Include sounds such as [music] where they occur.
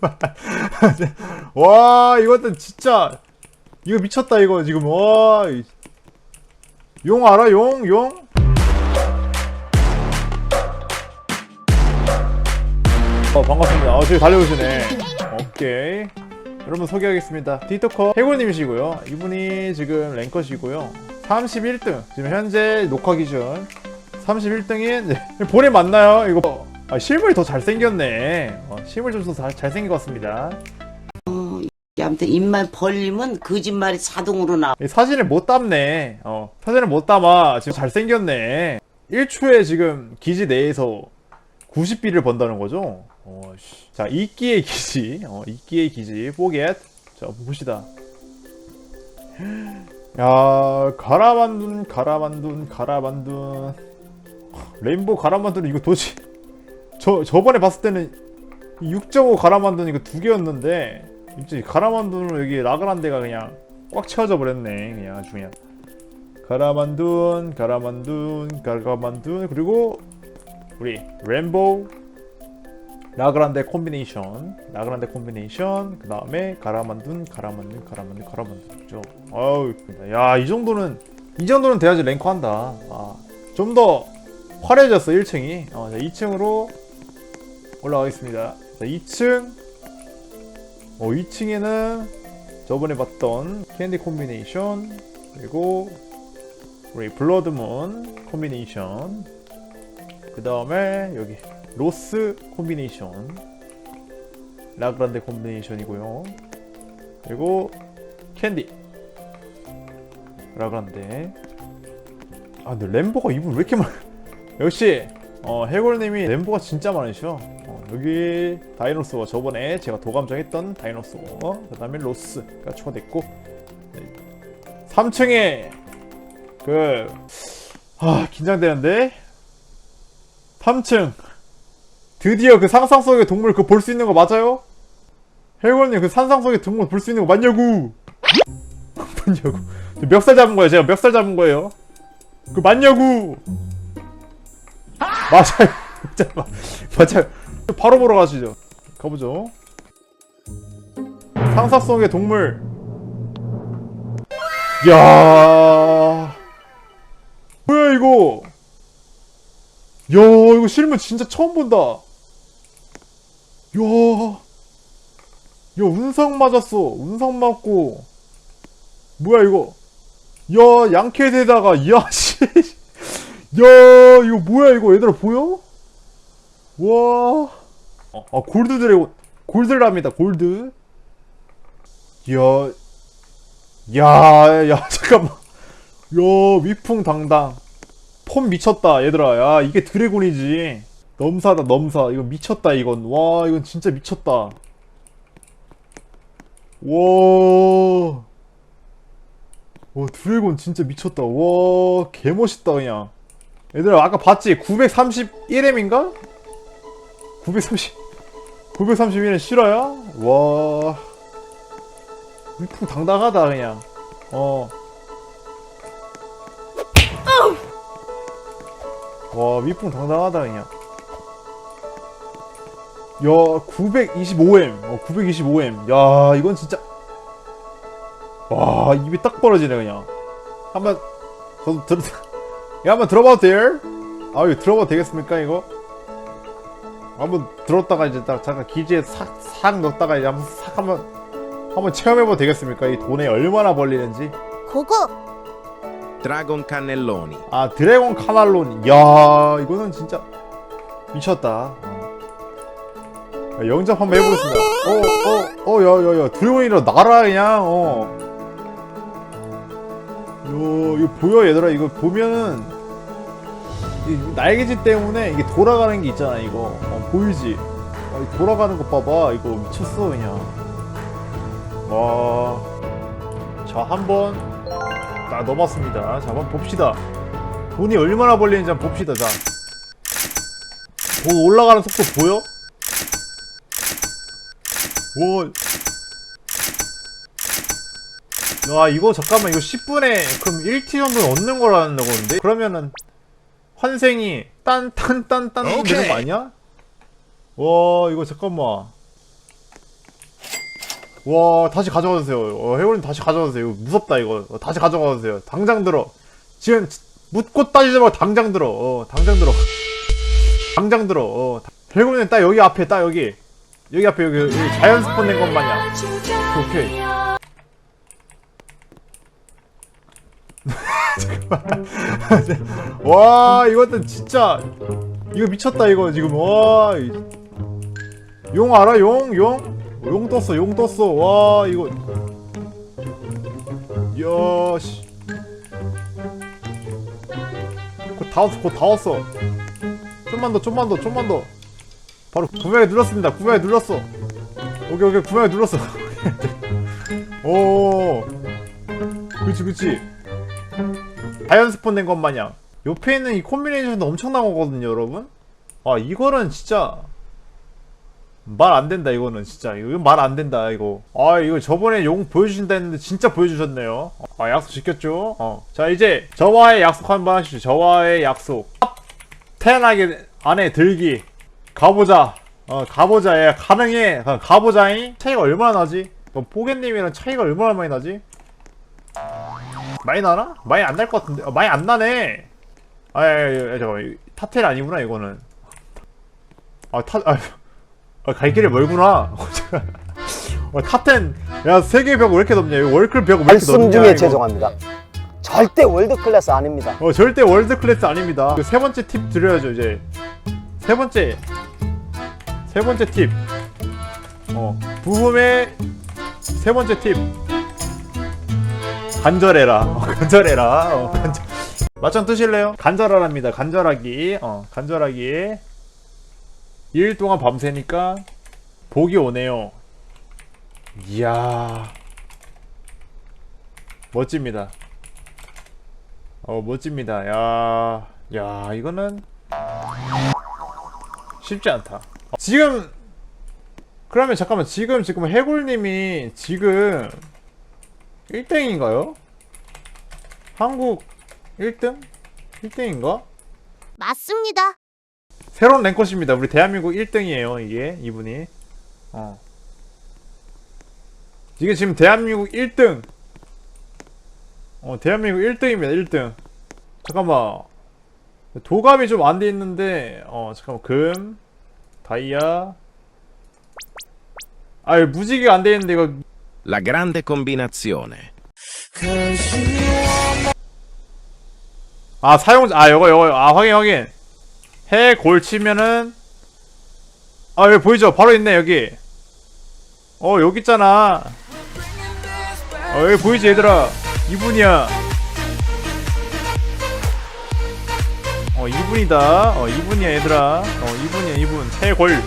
[laughs] 와 이것도 진짜. 이거 미쳤다 이거 지금. 와용 알아? 용? 용? 어 반갑습니다. 아 저기 달려오시네. 오케이. 여러분 소개하겠습니다. 디토커 해골님이시고요. 이분이 지금 랭커시고요. 31등. 지금 현재 녹화 기준 31등인 볼에 [laughs] 맞나요? 이거 아, 실물이 더 잘생겼네 어, 실물 좀 더 잘생긴 것 같습니다 아무튼 입만 벌리면 거짓말이 자동으로 나와. 이 사진을 못 담네. 어, 사진을 못 담아. 지금 잘생겼네. 1초에 지금 기지 내에서 90비를 번다는 거죠? 어, 씨. 자, 이끼의 기지. 어, 이끼의 기지. 포겟. 자, 봅시다. 야, 가라만둔, 가라만둔, 가라만둔. 레인보우 가라만둔 이거 도대체. 저, 저번에 봤을 때는 6.5 가라만둔 이거 두 개였는데. 이제 가라만둔으로 여기 라그란 데가 그냥 꽉 채워져 버렸네 그냥 아주 그냥. 가라만둔 가라만둔 가라만둔 그리고 우리 램보 라그란데 콤비네이션 라그란데 콤비네이션 그 다음에 가라만둔 가라만둔 가라만둔 가라만둔 그죠. 아우 야이 정도는 이 정도는 돼야지 랭커 한다. 아, 좀 더 화려해졌어 1층이. 어, 자, 2층으로 올라가겠습니다. 자 2층. 어, 2층에는 저번에 봤던 캔디 콤비네이션 그리고 우리 블러드문 콤비네이션 그 다음에 여기 로스 콤비네이션 라그란데 콤비네이션이고요. 그리고 캔디. 라그란데. 아 근데 램보가 이분 왜 이렇게 많아 [laughs] 역시 어, 해골님이 램보가 진짜 많으셔. 어, 여기 다이노스와 저번에 제가 도감정했던 다이노스 그 다음에 로스가 추가됐고 네. 3층에 그 아, 긴장되는데? 3층. 드디어 그 상상 속의 동물 그 볼 수 있는 거 맞아요? 해골님 그 상상 속의 동물 볼 수 있는 거 맞냐고! [laughs] 맞냐고. 멱살 잡은 거예요. 제가 멱살 잡은 거예요. 그 맞냐고! 맞아요. [laughs] 맞아요. 맞아요 바로 보러 가시죠. 가보죠. 상상 속의 동물. 야 뭐야 이거? 야 이거 실물 진짜 처음 본다. 야, 야 운석 맞았어. 운석 맞고. 뭐야 이거? 야 양캐에다가 야 [laughs] 씨. 야 이거 뭐야 이거 얘들아 보여? 와. 어, 아, 골드 드래곤. 골드랍니다, 골드. 야. 야, 야, [laughs] 잠깐만. 야, 위풍당당. 폼 미쳤다, 얘들아. 야, 이게 드래곤이지. 넘사다, 넘사. 이거 미쳤다, 이건. 와, 이건 진짜 미쳤다. 와. 와, 드래곤 진짜 미쳤다. 와, 개멋있다, 그냥. 얘들아, 아까 봤지? 931M인가? 930 931은 실화야? 와 위풍 당당하다 그냥 어. 와 위풍 당당하다 그냥 야 925M 어 925M 야 이건 진짜 와 입이 딱 벌어지네 그냥 한번 저도 들 [laughs] 야, 한번 들어봐도 돼요? 아 이거 들어봐도 되겠습니까 이거? 한번 들었다가 이제 딱 잠깐 기지에 싹, 싹 넣었다가 이제 한번 싹 한번 한번 체험해봐도 되겠습니까? 이 돈에 얼마나 벌리는지. 그거 Dragon Cannelloni. 아 드래곤 카날론. 야 이거는 진짜 미쳤다. 어. 야, 영접 한번 해보겠습니다. 어 어 어 야 야 야 드래곤이라 날아 그냥 어. 요 이거 보여 얘들아 이거 보면은 이 날개짓 때문에 이게 돌아가는 게 있잖아 이거. 어, 보이지? 어, 이 돌아가는 것 봐봐. 이거 미쳤어 그냥. 와자 한번 딱 넘었습니다. 자 한번 봅시다. 돈이 얼마나 벌리는지 한번 봅시다 자돈 올라가는 속도 보여? 와. 야 이거 잠깐만 이거 10분에 그럼 1티 정도 얻는 거라는 건데? 그러면은 환생이 딴딴딴딴 되는 거 아니야? 와 이거 잠깐만. 와 다시 가져가 주세요. 어, 해골님 다시 가져가 주세요. 이거 무섭다 이거. 어, 다시 가져가 주세요. 당장 들어. 지금 묻고 따지지 말고 당장 들어. 어, 당장 들어. 당장 들어. 어, 해골님 딱 여기 앞에 딱 여기. 여기 앞에 여기, 여기 자연 스폰 된 것 마냥 오케이 [laughs] 와 이것도 진짜 이거 미쳤다 이거 지금. 와 용 알아? 용? 용? 용 떴어 용 떴어. 와 이거. 야 씨. 곧다 왔어 곧다 왔어. 좀만 더 좀만 더 좀만 더. 바로 구매하기 눌렀습니다. 구매하기 눌렀어. 오케이 오케이. 구매하기 눌렀어. [laughs] 오 그치 그치 자연 스폰 된 것 마냥. 옆에 있는 이 콤비네이션도 엄청난 거거든요 여러분. 아 이거는 진짜 말 안 된다 이거는 진짜. 이거 말 안 된다 이거. 아 이거 저번에 용 보여주신다 했는데 진짜 보여주셨네요. 아 약속 지켰죠? 어 자 이제 저와의 약속 한번 하시죠 저와의 약속. 탑10 안에 안에 들기. 가보자. 어 가보자. 예 가능해. 어, 가보자잉. 차이가 얼마나 나지? 어, 뽀개님이랑 차이가 얼마나 많이 나지 많이 나나? 많이 안 날 것 같은데 어, 많이 안 나네 아, 잠깐만. 타텔 아니구나, 이거는. 아, 타, 아, 아, 갈 길이 멀구나. [laughs] 어, 탑텐, 야, 세계 벽왜 이렇게 높냐? 월클 벽왜 이렇게 말씀 높냐? 중에 이거. 죄송합니다. 절대 월드 클래스 아닙니다. 어, 절대 월드 클래스 아닙니다. 그 세 번째 팁 드려야죠, 이제. 세 번째. 세 번째 팁. 어, 부품의 세 번째 팁. 간절해라. [laughs] 어, 간절해라. 어, 간절. 맞짱 뜨실래요? 간절하랍니다. 간절하기. 어, 간절하기. 2일 동안 밤새니까 복이 오네요. 이야. 멋집니다. 어, 멋집니다. 야, 야, 이거는 쉽지 않다. 어, 지금 그러면 잠깐만 지금 지금 해골님이 지금 1등인가요? 한국 1등? 1등인가? 맞습니다. 새로운 랭커십니다. 우리 대한민국 1등이에요. 이게 이분이. 어. 이게 지금 대한민국 1등. 어, 대한민국 1등입니다. 1등. 잠깐만. 도감이 좀 안 돼 있는데 어, 잠깐만. 금, 다이아. 아, 이거 무지개가 안돼 있는데 이거 La grande combinazione. 아, 사용자 아, 요거 요거 아, 확인 확인. 해 골 치면은 아, 여기 보이죠? 바로 있네, 여기. 어, 여기 있잖아. 어, 여기 보이지, 얘들아. 이분이야. 어, 이분이다. 어, 이분이야, 얘들아. 어, 이분이야, 이분. 해골.